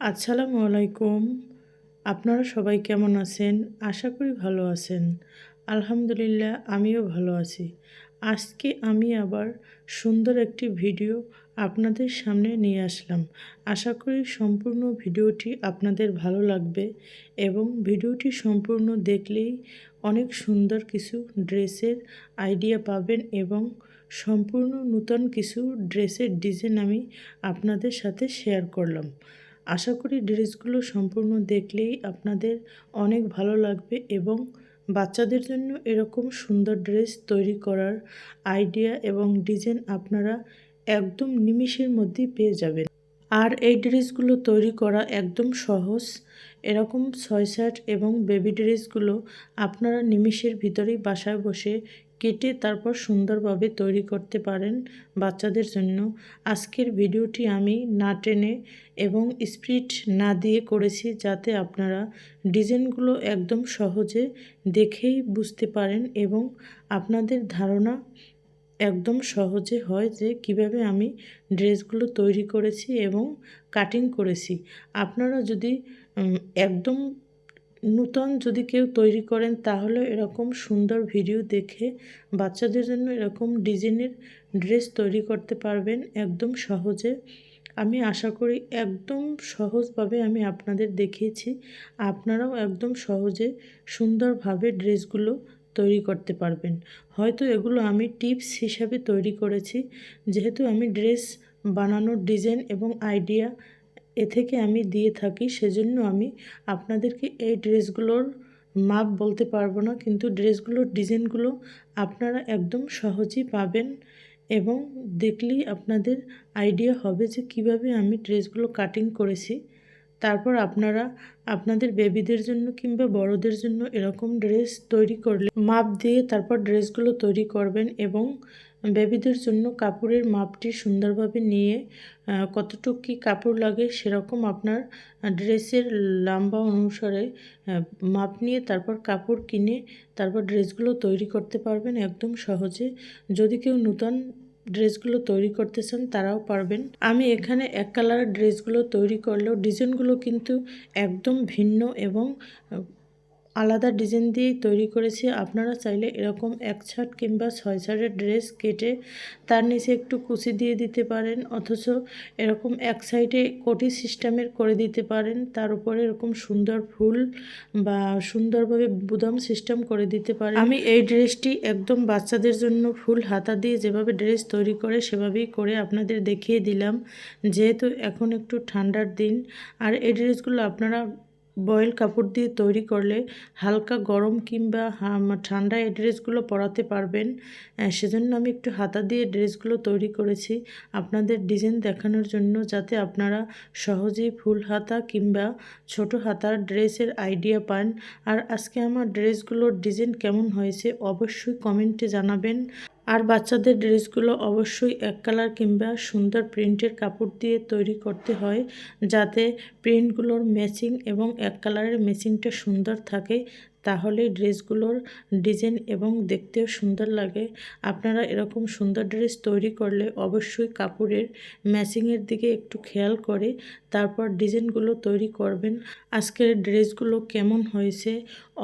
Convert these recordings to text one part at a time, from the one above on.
আসসালামু আলাইকুম। আপনারা সবাই কেমন আছেন? আশা করি ভালো আছেন। আলহামদুলিল্লাহ, আমিও ভালো আছি। আজকে আমি আবার সুন্দর একটি ভিডিও আপনাদের সামনে নিয়ে আসলাম। আশা করি সম্পূর্ণ ভিডিওটি আপনাদের ভালো লাগবে এবং ভিডিওটি সম্পূর্ণ দেখলেই অনেক সুন্দর কিছু ড্রেসের আইডিয়া পাবেন এবং সম্পূর্ণ নূতন কিছু ড্রেসের ডিজাইন আমি আপনাদের সাথে শেয়ার করলাম। আশা করি ড্রেসগুলো সম্পূর্ণ দেখলেই আপনাদের অনেক ভালো লাগবে এবং বাচ্চাদের জন্য এরকম সুন্দর ড্রেস তৈরি করার আইডিয়া এবং ডিজাইন আপনারা একদম নিমিষের মধ্যেই পেয়ে যাবেন। আর এই ড্রেসগুলো তৈরি করা একদম সহজ। এরকম ছয় শার্ট এবং বেবি ড্রেসগুলো আপনারা নিমিষের ভিতরেই বাসায় বসে কেটে তারপর সুন্দরভাবে তৈরি করতে পারেন বাচ্চাদের জন্য। আজকের ভিডিওটি আমি না টেনে এবং স্পিড না দিয়ে করেছি যাতে আপনারা ডিজাইনগুলো একদম সহজে দেখেই বুঝতে পারেন এবং আপনাদের ধারণা একদম সহজে হয় যে কীভাবে আমি ড্রেসগুলো তৈরি করেছি এবং কাটিং করেছি। আপনারা যদি একদম নূতন যদি কেউ তৈরি করেন, তাহলে এরকম সুন্দর ভিডিও দেখে বাচ্চাদের জন্য এরকম ডিজাইনের ড্রেস তৈরি করতে পারবেন একদম সহজে। আমি আশা করি একদম সহজভাবে আমি আপনাদের দেখিয়েছি। আপনারাও একদম সহজে সুন্দরভাবে ড্রেসগুলো তৈরি করতে পারবেন। হয়তো এগুলো আমি টিপস হিসাবে তৈরি করেছি। যেহেতু আমি ড্রেস বানানোর ডিজাইন এবং আইডিয়া এ থেকে আমি দিয়ে থাকি, সেজন্য আমি আপনাদেরকে এই ড্রেসগুলোর মাপ বলতে পারব না, কিন্তু ড্রেসগুলোর ডিজাইনগুলো আপনারা একদম সহজেই পাবেন এবং দেখলেই আপনাদের আইডিয়া হবে যে কীভাবে আমি ড্রেসগুলো কাটিং করেছি। তারপর আপনারা আপনাদের বেবিদের জন্য কিংবা বড়দের জন্য এরকম ড্রেস তৈরি করলে মাপ দিয়ে তারপর ড্রেসগুলো তৈরি করবেন এবং বেবিদের জন্য কাপড়ের মাপটি সুন্দরভাবে নিয়ে কতটুকু কী কাপড় লাগে সেরকম আপনার ড্রেসের লম্বা অনুসারে মাপ নিয়ে তারপর কাপড় কিনে তারপর ড্রেসগুলো তৈরি করতে পারবেন একদম সহজে। যদি কেউ নূতন ড্রেসগুলো তৈরি করতে চান তারাও পারবেন। আমি এখানে এক কালারের ড্রেসগুলো তৈরি করলেও ডিজাইনগুলো কিন্তু একদম ভিন্ন এবং আলাদা ডিজাইন দিয়ে তৈরি করেছি। আপনারা চাইলে এরকম এক ছাট কিংবা ছয় ছাটের ড্রেস কেটে তার নিচে একটু কুচি দিয়ে দিতে পারেন, অথচ এরকম এক সাইডে কোটি সিস্টেমের করে দিতে পারেন। তার উপরে এরকম সুন্দর ফুল বা সুন্দরভাবে বুদাম সিস্টেম করে দিতে পারেন। আমি এই ড্রেসটি একদম বাচ্চাদের জন্য ফুল হাতা দিয়ে যেভাবে ড্রেস তৈরি করে, সেভাবেই করে আপনাদের দেখিয়ে দিলাম। যেহেতু এখন একটু ঠান্ডার দিন, আর এই ড্রেসগুলো আপনারা বয়েল কাপড় দিয়ে তৈরি করলে হালকা গরম কিংবা ঠান্ডা এই ড্রেসগুলো পরাতে পারবেন। সেজন্য আমি একটু হাতা দিয়ে ড্রেসগুলো তৈরি করেছি আপনাদের ডিজাইন দেখানোর জন্য যাতে আপনারা সহজেই ফুল হাতা কিংবা ছোট হাতার ড্রেসের আইডিয়া পান। আর আজকে আমার ড্রেসগুলোর ডিজাইন কেমন হয়েছে অবশ্যই কমেন্টে জানাবেন। আর বাচ্চাদের ড্রেসগুলো অবশ্যই এক কালার কিংবা সুন্দর প্রিন্টের কাপড় দিয়ে তৈরি করতে হয়, যাতে প্রিন্টগুলোর ম্যাচিং এবং এক কালারের ম্যাচিংটা সুন্দর থাকে। তাহলে ড্রেসগুলোর ডিজাইন এবং দেখতেও সুন্দর লাগে। আপনারা এরকম সুন্দর ড্রেস তৈরি করলে অবশ্যই কাপড়ের ম্যাচিংয়ের দিকে একটু খেয়াল করে তারপর ডিজাইনগুলো তৈরি করবেন। আজকের ড্রেসগুলো কেমন হয়েছে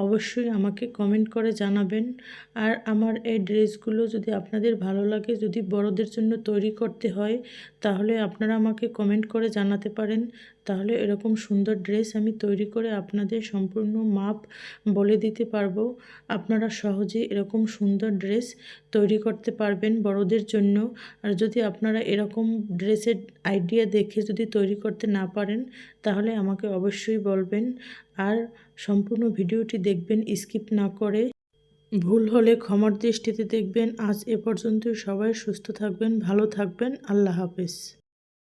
অবশ্যই আমাকে কমেন্ট করে জানাবেন। আর আমার এই ড্রেসগুলো যদি আপনাদের ভালো লাগে, যদি বড়দের জন্য তৈরি করতে হয়, তাহলে আপনারা আমাকে কমেন্ট করে জানাতে পারেন। তাহলে এরকম সুন্দর ড্রেস আমি তৈরি করে আপনাদের সম্পূর্ণ মাপ বলে দিতে পারব। আপনারা সহজে এরকম সুন্দর ড্রেস তৈরি করতে পারবেন বড়দের জন্য। আর যদি আপনারা এরকম ড্রেসের আইডিয়া দেখে যদি তৈরি করতে না পারেন, তাহলে আমাকে অবশ্যই বলবেন। আর সম্পূর্ণ ভিডিওটি দেখবেন, স্কিপ না করে। ভুল হলে ক্ষমার দৃষ্টিতে দেখবেন। আজ এ পর্যন্ত সবাই সুস্থ থাকবেন, ভালো থাকবেন। আল্লাহ হাফেজ।